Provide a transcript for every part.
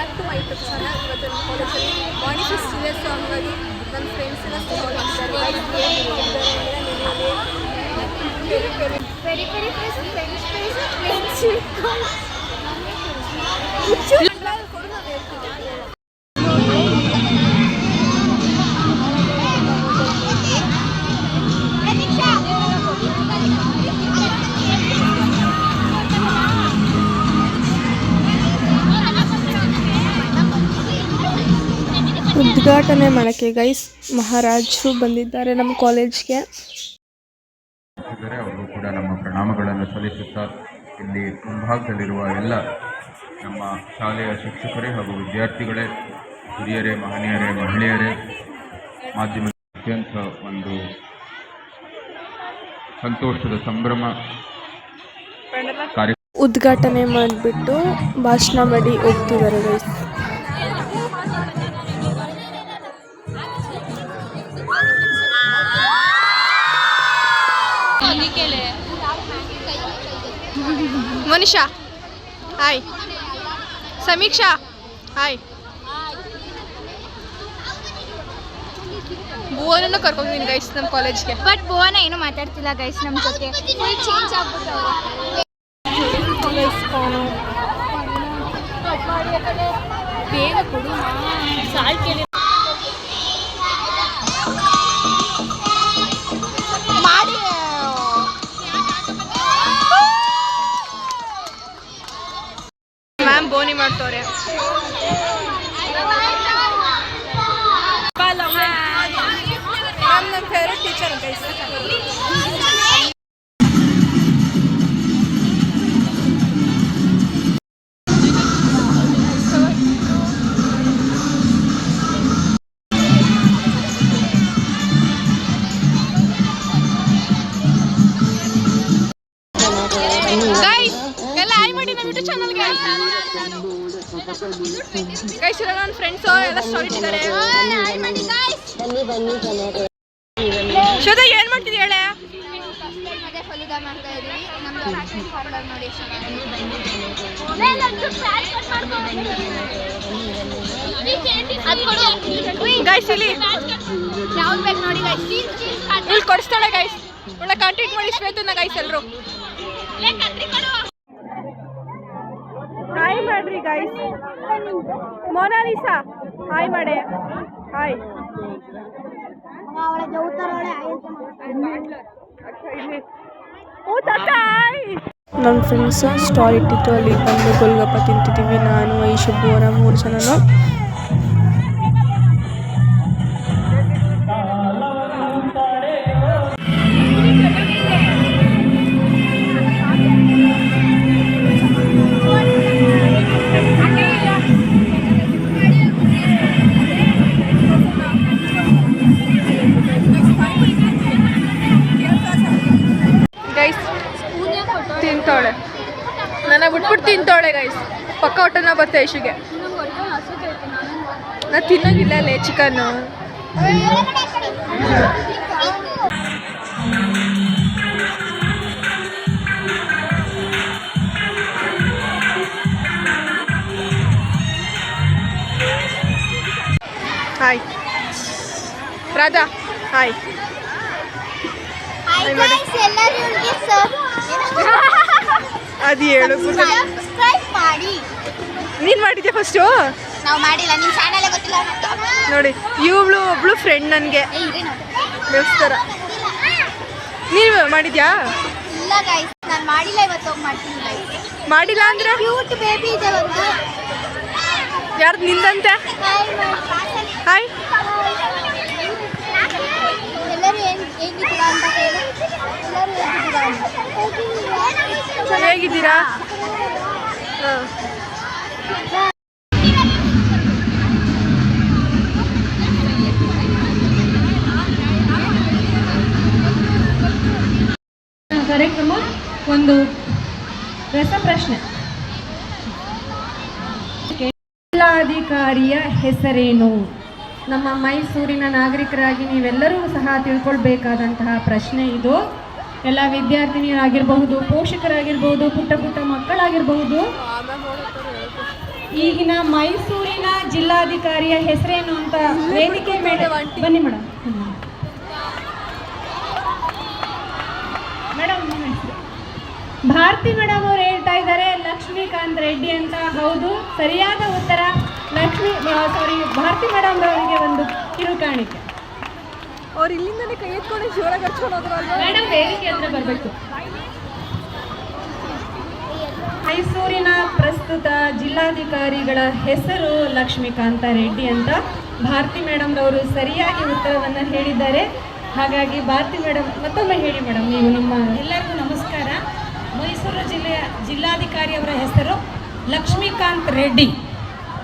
Back to my YouTube channel ಇವತ್ತು ನಮ್ಮ ಕಾಲೇಜಲ್ಲಿ ಬಾಡಿ ಫೆಸ್ಟ್ ಇದೆ ಸೊ ಹಂಗಾಗಿ ನನ್ನ ಫ್ರೆಂಡ್ಸ್ ಎಲ್ಲ peri peri fresh French fries ಉದ್ಘಾಟನೆ ಮಾಡೋಕ್ಕೆ ಗೈಸ್ ಮಹಾರಾಜರು ಬಂದಿದ್ದಾರೆ ನಮ್ಮ ಕಾಲೇಜ್ಗೆ. ಅವರು ಕೂಡ ನಮ್ಮ ಪ್ರಣಾಮಗಳನ್ನು ಸಲ್ಲಿಸುತ್ತಾ ಇಲ್ಲಿ ಮುಂಭಾಗದಲ್ಲಿರುವ ಎಲ್ಲ ನಮ್ಮ ಶಾಲೆಯ ಶಿಕ್ಷಕರೇ ಹಾಗೂ ವಿದ್ಯಾರ್ಥಿಗಳೇ ಹಿರಿಯರೇ ಮಹನೀಯರೇ ಮಹಿಳೆಯರೇ ಮಾಧ್ಯಮ ಅತ್ಯಂತ ಒಂದು ಸಂತೋಷದ ಸಂಭ್ರಮ ಕಾರ್ಯ ಉದ್ಘಾಟನೆ ಮಾಡಿಬಿಟ್ಟು ಭಾಷಣ ಮಾಡಿ ಹೋಗ್ತಿದ್ದಾರೆ ಗೈಸ್. ಮನಿಷಾ ಹಾಯ್ ಸಮೀಕ್ಷಾ ಹಾಯ್ ಭುವನನ್ನು ಕರ್ಕೊಂಡಿದ್ದೀನಿ ಗೈಸ್ ನಮ್ಮ ಕಾಲೇಜ್ಗೆ ಬಟ್ ಭುವನ ಏನು ಮಾತಾಡ್ತಿಲ್ಲ ಗೈಸ್ ನಮ್ಮ ಜೊತೆ ಫುಲ್ ಚೇಂಜ್ ಆಗ್ಬಿಟ್ಟವ್ರೆ ಬೇಗ ಕೊಡು ಸಾಲ್ ಕೇಳಿ Victoria. Paloma. Annem köyre geçerim. ಮಾಡ್ತಾ ಇದೀವಿ ನಮ್ದು ಫ್ಯಾಷನ್ ಪಾರ್ಲರ್ ನೋಡಿ ಎಷ್ಟು ಗೈಸ್ ಇಲ್ಲಿ. ಯಾವ್ದು ಬೇಕು ನೋಡಿ ಗೈಸ್ ಇಲ್ಲಿ ಕೊಡಿಸ್ತಾಳೆ ಗೈಸ್ ಒಳ್ಳೆ ಕಾಂಟ್ಯಾಕ್ಟ್ ಮಾಡಿ ಶ್ವೇತನ ಗೈಸ್ ಎಲ್ಲರೂ ಹಾಯ್ ಮಾಡ್ರಿ ಗೈಸ್ ಮೋನಾಲಿಸಾ ಹಾಯ್ ಮಾಡೆ. ಹಾಯ್ ಅವಳ ಜೌತಾರೊಳೆ ನನ್ನ ಫ್ರೆಂಡ್ಸ್ ಸ್ಟಾಲ್ ಇಟ್ಟಿತ್ತು. ಅಲ್ಲಿ ಬಂದು ಗೋಲ್ಗಪ್ಪ ತಿಂತಿದ್ದೀವಿ. ನಾನು ಐಶು ಭುವನ ಮೂರು ಜನನು. ಪಕ್ಕ ಹೊಟ್ಟೆನ ಬರುತ್ತೆ ಐಶುಗೆ ನಾ ತಿನ್ನೋಗಿಲ್ಲ ಅಲ್ಲೇ ಚಿಕನ್ನು. ಹಾಯ್ ರಾಧಾ ಹಾಯ್ ಅದು ಹೇಳು ಸಬ್ಸ್ಕ್ರೈಬ್ ಮಾಡಿ. ನೀನು ಮಾಡಿದ್ಯಾ ಫಸ್ಟು ನಾವು ಮಾಡಿಲ್ಲ ನಿಮ್ಮ ಚಾನಲ್ ಗೊತ್ತಿಲ್ಲ ನೋಡಿ ಇವಳು ಒಬ್ಳು ಫ್ರೆಂಡ್ ನನಗೆ. ಬೆಳೆಸ್ತಾರ ದೇವಸ್ಥಾನ. ನೀನು ಮಾಡಿದ್ಯಾ? ಇಲ್ಲ ಗೈಸ್ ನಾನು ಮಾಡಿಲ್ಲ ಇವತ್ತು ಹೋಗಿ ಮಾಡ್ತೀನಿ ಗೈಸ್ ಮಾಡಿಲ್ಲ ಅಂದ್ರೆ? ಕ್ಯೂಟ್ ಬೇಬಿ ಇದೆ ಒಂದು. ಯಾರ್ದು ನಿಂದಂತೆ? ಹಾಯ್ ಎಲ್ಲರೂ ಏನ್ ಹೇಗಿದ್ದೀರಾ ಅಂತ ಹೇಳಿ. ಎಲ್ಲರೂ ಹೇಗಿದ್ದೀರಾ ಹೇಗಿದ್ದೀರಾ ಹಾಂ. ಕಾರ್ಯಕ್ರಮ ಒಂದು ರಸಪ್ರಶ್ನೆ ಜಿಲ್ಲಾಧಿಕಾರಿಯ ಹೆಸರೇನು? ನಮ್ಮ ಮೈಸೂರಿನ ನಾಗರಿಕರಾಗಿ ನೀವೆಲ್ಲರೂ ಸಹ ತಿಳ್ಕೊಳ್ಬೇಕಾದಂತಹ ಪ್ರಶ್ನೆ ಇದು. ಎಲ್ಲ ವಿದ್ಯಾರ್ಥಿನಿಯರಾಗಿರಬಹುದು ಪೋಷಕರಾಗಿರ್ಬೋದು ಪುಟ್ಟ ಪುಟ್ಟ ಮಕ್ಕಳಾಗಿರಬಹುದು ಈಗಿನ ಮೈಸೂರಿನ ಜಿಲ್ಲಾಧಿಕಾರಿಯ ಹೆಸರೇನು ಅಂತ ವೇದಿಕೆ ಮೇಲೆ ಬನ್ನಿ ಮೇಡಮ್. ಮೇಡಮ್ ಭಾರತಿ ಮೇಡಮ್ ಅವ್ರು ಹೇಳ್ತಾ ಇದ್ದಾರೆ ಲಕ್ಷ್ಮೀಕಾಂತ್ ರೆಡ್ಡಿ ಅಂತ. ಹೌದು ಸರಿಯಾದ ಉತ್ತರ. ಲಕ್ಷ್ಮಿ ಸಾರಿ ಭಾರತಿ ಮೇಡಮ್ ಅವರಿಗೆ ಒಂದು ಕಿರುಕಾಣಿಕೆ. ಅವ್ರು ಇಲ್ಲಿಂದಲೇ ಕೈ ಎತ್ಕೊಂಡು ಜೋಳ ಮೇಡಮ್ ವೇದಿಕೆ ಅಂದ್ರೆ ಬರಬೇಕು. ಮೈಸೂರಿನ ಪ್ರಸ್ತುತ ಜಿಲ್ಲಾಧಿಕಾರಿಗಳ ಹೆಸರು ಲಕ್ಷ್ಮೀಕಾಂತ ರೆಡ್ಡಿ ಅಂತ. ಭಾರತಿ ಮೇಡಮ್ ಅವರು ಸರಿಯಾಗಿ ಉತ್ತರವನ್ನು ಹೇಳಿದ್ದಾರೆ. ಹಾಗಾಗಿ ಭಾರತಿ ಮೇಡಮ್ ಮತ್ತೊಮ್ಮೆ ಹೇಳಿ ಮೇಡಮ್ ನೀವು ನಮ್ಮ ಎಲ್ಲರಿಗೂ ನಮಸ್ಕಾರ. ಮೈಸೂರು ಜಿಲ್ಲೆಯ ಜಿಲ್ಲಾಧಿಕಾರಿಯವರ ಹೆಸರು ಲಕ್ಷ್ಮೀಕಾಂತ್ ರೆಡ್ಡಿ.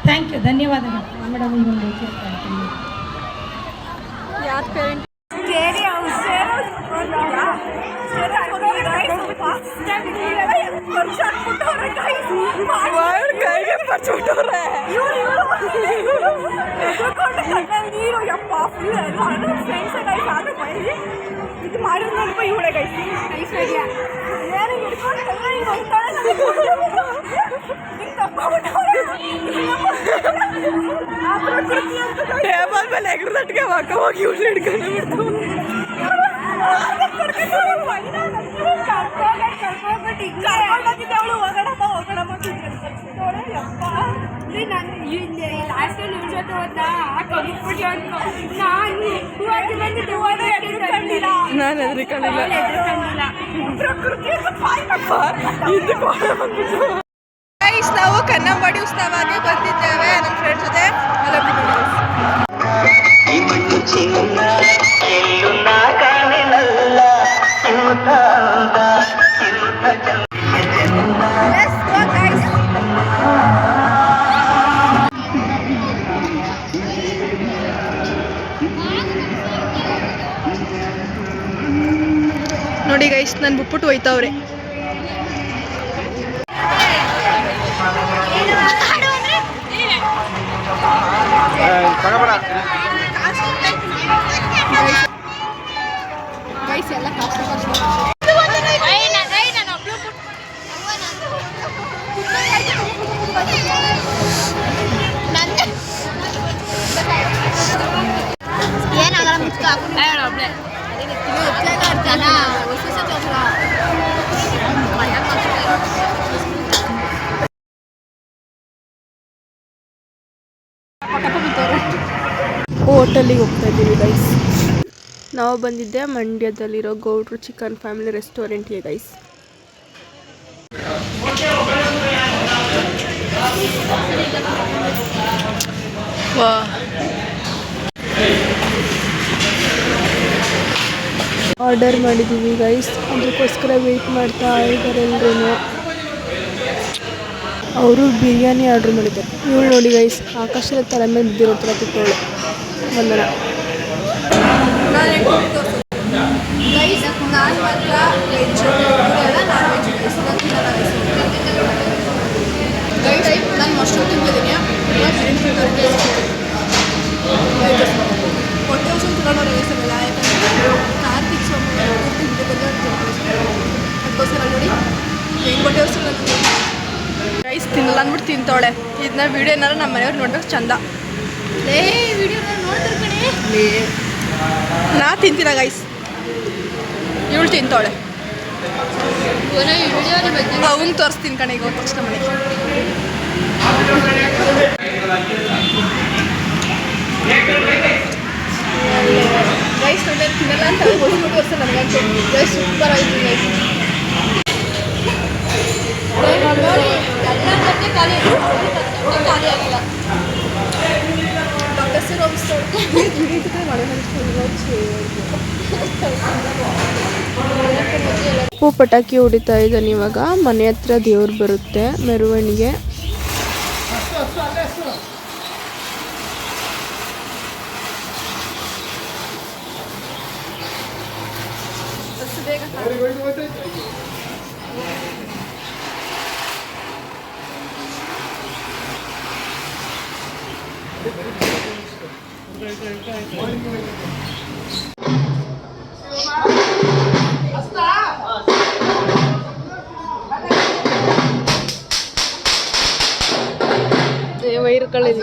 ಥ್ಯಾಂಕ್ ಯು ಧನ್ಯವಾದಗಳು. ಮೇಡಮ್ ಒಂದು. ಯಾರ ಪೇರೆಂಟ್ ಕೈಗೆ ಪರ್ಚ್ಬಿಟ್ಟವ್ರೆ ನೀರು ಯಪ್ಪ ಫುಲ್ ಫ್ರೆಂಡ್ಸ್ ಗೈಸ್ ಆದ್ರೆ ಬೈಲಿ ಇದು ಮಾಡಿದ್ ನೋಡಪ್ಪ ಇವಳೆ ಗೈಸ್ ಐಶ್ವರ್ಯ ಏನು ಹಿಡ್ಕೊಂಡು ಕೈಗೆ ಹಿಂಗ್ ಹೋಗ್ತಾಳೆ ಟೇಬಲ್ ಮೇಲೆ ಎಗ್ರ ತಟ್ಟಿಗೆ ಮಕ್ಕ ಹೋಗಿ ಇವಳು ಹಿಡ್ಕೊಂಡು ಬಿಡ್ತು ನಾನು ಹೆದರಿಕೊಂಡಿಲ್ಲ ಗೈಸ್ ನಾನು ಬಿಟ್ಬಿಟ್ಟು ಹೋಯ್ತವ್ರೆ ಏನಾಗಲ್ಲ ಹೋಟೆಲಿಗೆ ಹೋಗ್ತಾ ಇದ್ದೀವಿ ಗೈಸ್ ನಾವು ಬಂದಿದ್ದೆ ಮಂಡ್ಯದಲ್ಲಿರೋ ಗೌಡ್ರು ಚಿಕನ್ ಫ್ಯಾಮಿಲಿ ರೆಸ್ಟೋರೆಂಟ್ಗೆ ಗೈಸ್ ಆರ್ಡರ್ ಮಾಡಿದ್ದೀವಿ ಗೈಸ್ ಅದಕ್ಕೋಸ್ಕರ ವೆಯ್ಟ್ ಮಾಡ್ತಾ ಇದ್ದಾರೆ ಎಲ್ಲರೂ ಅವರು ಬಿರಿಯಾನಿ ಆರ್ಡರ್ ಮಾಡಿದ್ದಾರೆ. ಇವಳು ನೋಡಿ ಗೈಸ್ ಆಕಾಶದ ತಲೆ ಮೇಲೆ ಬಿದ್ದಿರೋ ಥರ ಕೂತವಳು ಹಸು ಗೈಸ್ ತಿನ್ನಲ್ಲ ಅಂದ್ಬಿಟ್ಟು ತಿಂತವಳೆ. ಇದನ್ನ ವಿಡಿಯೋ ಏನಾರ ನಮ್ಮ ಮನೆಯವ್ರು ನೋಡ್ಬೇಕು ಚಂದ. ಲೇ ವಿಡಿಯೋ ನಾ ತಿಂತೀನ ಗೈಸ್ ಇವಳು ತಿಂತಾಳೆ ಅವ್ನು ತೋರಿಸ್ತೀನಿ ಕಣೆ ಈಗ ಹೋದ ತಕ್ಷಣ ಮನೆಗೆ. ಗೈಸ್ ತಿನ್ನಲ್ಲ ಅಂತ ನನಗಂತೂ ಗೈಸ್ ಸೂಪರ್ ಆಯ್ತು ಗೈಸ್ ನೋಡಿ ಎಲ್ಲ ಖಾಲಿ ಖಾಲಿ ಆಗಿಲ್ಲ. ಉಪ್ಪು ಪಟಾಕಿ ಹೊಡಿತಾ ಇದ್ದಾನೆ ಇವಾಗ. ಮನೆ ಹತ್ರ ದೇವ್ರು ಬರುತ್ತೆ ಮೆರವಣಿಗೆ. வயிறு கழுவி.